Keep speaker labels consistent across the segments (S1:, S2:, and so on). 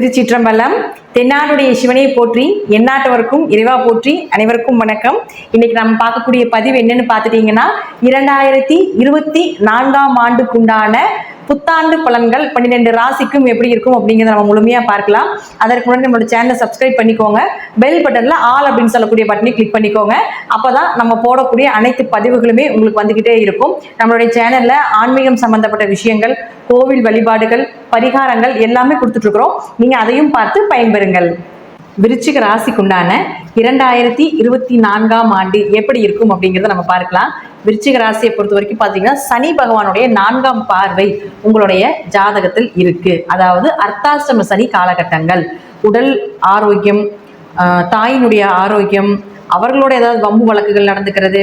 S1: திருச்சிற்றம்பலம் தென்னாடுடைய சிவனை போற்றி எந்நாட்டவருக்கும் இறைவா போற்றி அனைவருக்கும் வணக்கம். இன்னைக்கு நம்ம பார்க்கக்கூடிய பதிவு என்னன்னு பார்த்துட்டீங்கன்னா இரண்டாயிரத்தி இருபத்தி நான்காம் ஆண்டுக்குண்டான புத்தாண்டு பலன்கள் பன்னிரெண்டு ராசிக்கும் எப்படி இருக்கும் அப்படிங்கிறத நம்ம முழுமையாக பார்க்கலாம். அதற்கு முன்னாடி நம்மளோட சேனலை சப்ஸ்கிரைப் பண்ணிக்கோங்க. பெல் பட்டனில் ஆல் அப்படின்னு சொல்லக்கூடிய பட்டனை கிளிக் பண்ணிக்கோங்க. அப்போ தான் நம்ம போடக்கூடிய அனைத்து பதிவுகளுமே உங்களுக்கு வந்துக்கிட்டே இருக்கும். நம்மளுடைய சேனலில் ஆன்மீகம் சம்பந்தப்பட்ட விஷயங்கள் கோவில் வழிபாடுகள் பரிகாரங்கள் எல்லாமே கொடுத்துட்ருக்குறோம் நீங்கள் அதையும் பார்த்து பயன்பெறுங்கள். விருச்சிக ராசிக்குண்டான இரண்டாயிரத்தி இருபத்தி நான்காம் ஆண்டு எப்படி இருக்கும் அப்படிங்கிறத நம்ம பார்க்கலாம். விருச்சிக ராசியை பொறுத்த வரைக்கும் பார்த்தீங்கன்னா சனி பகவானுடைய நான்காம் பார்வை உங்களுடைய ஜாதகத்தில் இருக்கு. அதாவது அர்த்தாஷ்டம சனி காலகட்டங்கள். உடல் ஆரோக்கியம் தாயினுடைய ஆரோக்கியம் அவர்களோட ஏதாவது வம்பு வழக்குகள் நடந்துக்கிறது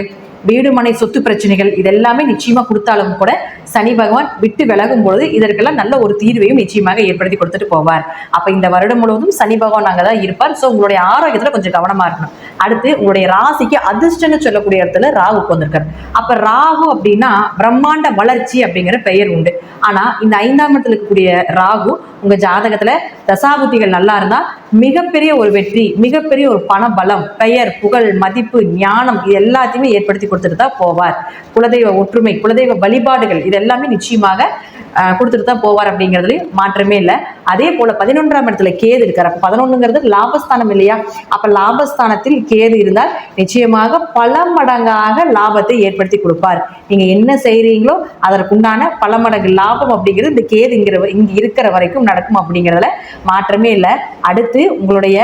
S1: வீடு மனை சொத்து பிரச்சனைகள் இதெல்லாமே நிச்சயமா கொடுத்தாலும் கூட சனி பகவான் விட்டு விலகும் பொழுது இதற்கெல்லாம் நல்ல ஒரு தீர்வையும் நிச்சயமாக ஏற்படுத்தி கொடுத்துட்டு போவார். அப்ப இந்த வருடம் முழுவதும் சனி பகவான் அங்கே தான் இருப்பார். ஸோ உங்களுடைய ஆரோக்கியத்துல கொஞ்சம் கவனமா இருக்கணும். அடுத்து உங்களுடைய ராசிக்கு அதிர்ஷ்டம்னு சொல்லக்கூடிய இடத்துல ராகு வந்திருக்காரு அப்ப ராகு அப்படின்னா பிரம்மாண்ட வளர்ச்சி அப்படிங்கிற பெயர் உண்டு. ஆனா இந்த ஐந்தாம் இடத்துல இருக்கக்கூடிய ராகு உங்க ஜாதகத்துல தசாபுத்திகள் நல்லா இருந்தா மிகப்பெரிய ஒரு வெற்றி மிகப்பெரிய ஒரு பண பலம் பெயர் புகழ் மதிப்பு ஞானம் இது எல்லாத்தையுமே ஏற்படுத்தி கொடுத்துட்டு தான் போவார். குலதெய்வ ஒற்றுமை குலதெய்வ வழிபாடுகள் இது எல்லாமே நிச்சயமாக கொடுத்துட்டு தான் போவார் அப்படிங்கிறதுலையும் மாற்றமே இல்லை. அதே போல பதினொன்றாம் இடத்துல கேது இருக்கார். அப்போ பதினொன்றுங்கிறது லாபஸ்தானம் இல்லையா? அப்போ லாபஸ்தானத்தில் கேது இருந்தால் நிச்சயமாக பல மடங்காக லாபத்தை ஏற்படுத்தி கொடுப்பார். நீங்கள் என்ன செய்கிறீங்களோ அதற்குண்டான பல மடங்கு லாபம் அப்படிங்கிறது இந்த கேது இங்கிற இங்கே இருக்கிற வரைக்கும் நடக்கும் அப்படிங்கிறதுல மாற்றமே இல்லை. அடுத்து உங்களுடைய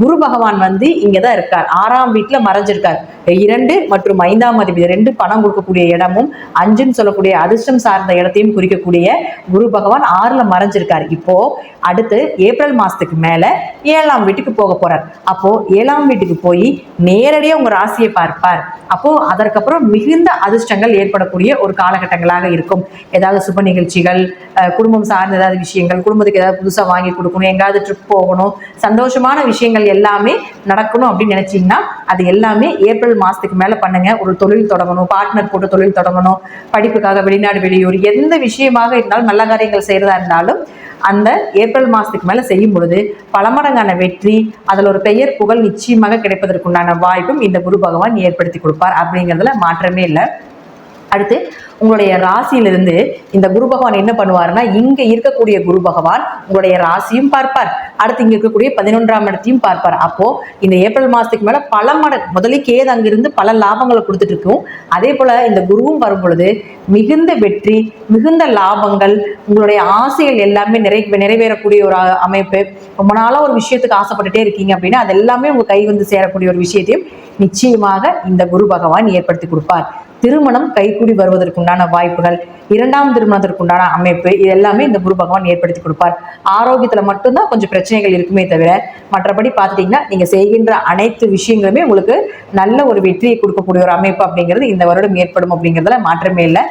S1: குரு பகவான் வந்து இங்கே தான் இருக்கார். ஆறாம் வீட்டில் மறைஞ்சிருக்கார். இரண்டு மற்றும் ஐந்தாம் அதிபதி ரெண்டு பணம் கொடுக்கக்கூடிய இடமும் அஞ்சுன்னு சொல்லக்கூடிய அதிர்ஷ்டம் சார்ந்த இடத்தையும் குறிக்கக்கூடிய குரு பகவான் ஆறுல மறைஞ்சிருக்காரு. இப்போ அடுத்து ஏப்ரல் மாசத்துக்கு மேல ஏழாம் வீட்டுக்கு போக போறார். அப்போ ஏழாம் வீட்டுக்கு போய் நேரடியாக உங்க ராசியை பார்ப்பார். அப்போ அதற்கப்புறம் மிகுந்த அதிர்ஷ்டங்கள் ஏற்படக்கூடிய ஒரு காலகட்டங்களாக இருக்கும். ஏதாவது சுப நிகழ்ச்சிகள் குடும்பம் சார்ந்த ஏதாவது விஷயங்கள் குடும்பத்துக்கு ஏதாவது புதுசாக வாங்கி கொடுக்கணும் எங்காவது ட்ரிப் போகணும் சந்தோஷமான விஷயங்கள் எல்லாமே நடக்கணும் அப்படின்னு நினைச்சீங்கன்னா அது எல்லாமே ஏப்ரல் மாதத்துக்கு மேலே பண்ணுங்க. ஒரு தொழில் தொடங்கணும். பார்ட்னர் போட்டு தொழில் தொடங்கணும். படிப்புக்காக வெளிநாடு வெளியூர் எந்த விஷயமாக இருந்தாலும் நல்ல காரியங்கள் செய்கிறதா இருந்தாலும் அந்த ஏப்ரல் மாதத்துக்கு மேலே செய்யும் பொழுது பல மடங்கான வெற்றி அதில் ஒரு பெயர் புகழ் நிச்சயமாக கிடைப்பதற்குண்டான வாய்ப்பும் இந்த குரு பகவான் ஏற்படுத்தி கொடுப்பார். அப்படிங்கிறதுல மாற்றமே இல்லை. அடுத்து உங்களுடைய ராசியிலிருந்து இந்த குரு பகவான் என்ன பண்ணுவாருன்னா இங்க இருக்கக்கூடிய குரு பகவான் உங்களுடைய ராசியும் பார்ப்பார். அடுத்து இங்க இருக்கக்கூடிய பதினொன்றாம் இடத்தையும் பார்ப்பார். அப்போ இந்த ஏப்ரல் மாசத்துக்கு மேல பல மட முதலே கேது அங்கிருந்து பல லாபங்களை கொடுத்துட்டு இருக்கும். அதே போல இந்த குருவும் வரும் பொழுது மிகுந்த வெற்றி மிகுந்த லாபங்கள் உங்களுடைய ஆசைகள் எல்லாமே நிறை நிறைவேறக்கூடிய ஒரு அமைப்பு. ரொம்ப நாளா ஒரு விஷயத்துக்கு ஆசைப்பட்டுட்டே இருக்கீங்க அப்படின்னா அது எல்லாமே உங்க கை வந்து சேரக்கூடிய ஒரு விஷயத்தையும் நிச்சயமாக இந்த குரு பகவான் ஏற்படுத்தி கொடுப்பார். திருமணம் கைகூடி வருவதற்குண்டான வாய்ப்புகள் இரண்டாம் திருமணத்திற்குண்டான அமைப்பு இது எல்லாமே இந்த குரு பகவான் ஏற்படுத்தி கொடுப்பார். ஆரோக்கியத்துல மட்டும்தான் கொஞ்சம் பிரச்சனைகள் இருக்குமே தவிர மற்றபடி பார்த்துட்டீங்கன்னா நீங்க செய்கின்ற அனைத்து விஷயங்களுமே உங்களுக்கு நல்ல ஒரு வெற்றியை கொடுக்கக்கூடிய ஒரு அமைப்பு அப்படிங்கிறது இந்த வருடம் ஏற்படும் அப்படிங்கிறதுல மாற்றமே இல்லை.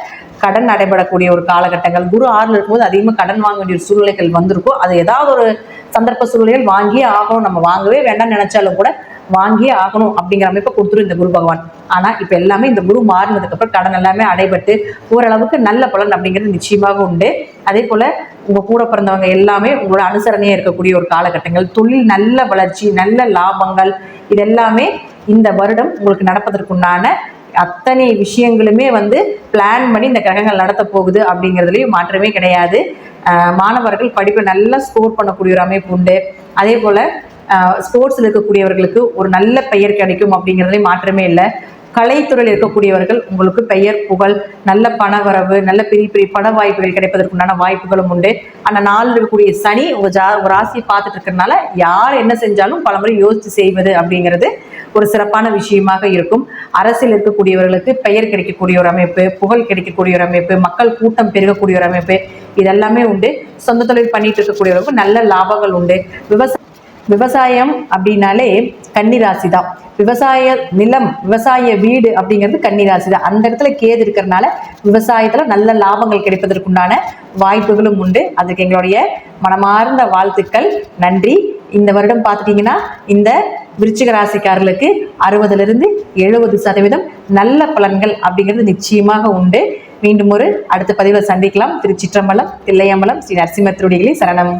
S1: கடன் நடைபெறக்கூடிய ஒரு காலகட்டங்கள் குரு ஆறுல இருக்கும்போது அதிகமாக கடன் வாங்க வேண்டிய ஒரு சூழ்நிலைகள் வந்திருக்கும். அது ஏதாவது ஒரு சந்தர்ப்ப சூழ்நிலைகள் வாங்கியே ஆகணும். நம்ம வாங்கவே வேண்டாம்னு நினைச்சாலும் கூட வாங்கியே ஆகணும் அப்படிங்கிற அமைப்பை கொடுத்துரும் இந்த குரு பகவான். ஆனா இப்ப எல்லாமே இந்த குரு மாறினதுக்கு அப்புறம் கடன் எல்லாமே அடைபட்டு ஓரளவுக்கு நல்ல பலன் அப்படிங்கிறது நிச்சயமாக உண்டு. அதே போல உங்க கூட பிறந்தவங்க எல்லாமே உங்களோட அனுசரணையா இருக்கக்கூடிய ஒரு காலகட்டங்கள் தொழில் நல்ல வளர்ச்சி நல்ல லாபங்கள் இதெல்லாமே இந்த வருடம் உங்களுக்கு நடப்பதற்குண்டான அத்தனை விஷயங்களுமே வந்து பிளான் பண்ணி இந்த கிரகங்கள் நடத்த போகுது அப்படிங்கிறதுலையும் மாற்றமே கிடையாது. மாணவர்கள் படிப்பை நல்லா ஸ்கோர் பண்ணக்கூடிய ஒரு அமைப்பு உண்டு. அதே போல் ஸ்போர்ட்ஸில் இருக்கக்கூடியவர்களுக்கு ஒரு நல்ல பெயர் கிடைக்கும் அப்படிங்கிறதுலையும் மாற்றமே இல்லை. கலைத்துறையில் இருக்கக்கூடியவர்கள் உங்களுக்கு பெயர் புகழ் நல்ல பணவரவு நல்ல பெரிய பெரிய பண வாய்ப்புகள் கிடைப்பதற்குண்டான வாய்ப்புகளும் உண்டு. ஆனால் நாளில் இருக்கக்கூடிய சனி உங்கள் ஜா உங்கள் ராசியை பார்த்துட்டு இருக்கிறதுனால யார் என்ன செஞ்சாலும் பலமுறை யோசித்து செய்வது அப்படிங்கிறது ஒரு சிறப்பான விஷயமாக இருக்கும். அரசியல் இருக்கக்கூடியவர்களுக்கு பெயர் கிடைக்கக்கூடிய ஒரு அமைப்பு புகழ் கிடைக்கக்கூடிய ஒரு அமைப்பு மக்கள் கூட்டம் பெருகக்கூடிய ஒரு அமைப்பு இதெல்லாமே உண்டு. சொந்த தொழில் பண்ணிட்டு இருக்கக்கூடியவர்களுக்கு நல்ல லாபங்கள் உண்டு. விவசாய விவசாயம் அப்படின்னாலே கன்னிராசி தான் விவசாய நிலம் விவசாய வீடு அப்படிங்கிறது கன்னிராசி தான் அந்த இடத்துல கேது இருக்கிறனால விவசாயத்துல நல்ல லாபங்கள் கிடைப்பதற்குண்டான வாய்ப்புகளும் உண்டு. அதுக்கு எங்களுடைய மனமார்ந்த வாழ்த்துக்கள். நன்றி. இந்த வருடம் பார்த்துட்டீங்கன்னா இந்த விருச்சிக ராசிக்காரர்களுக்கு அறுபதுலேருந்து எழுபது சதவீதம் நல்ல பலன்கள் அப்படிங்கிறது நிச்சயமாக உண்டு. மீண்டும் ஒரு அடுத்த பதிவில் சந்திக்கலாம். திருச்சிற்றம்பலம் தில்லையம்பலம் ஸ்ரீ நரசிம்ம சரணம்.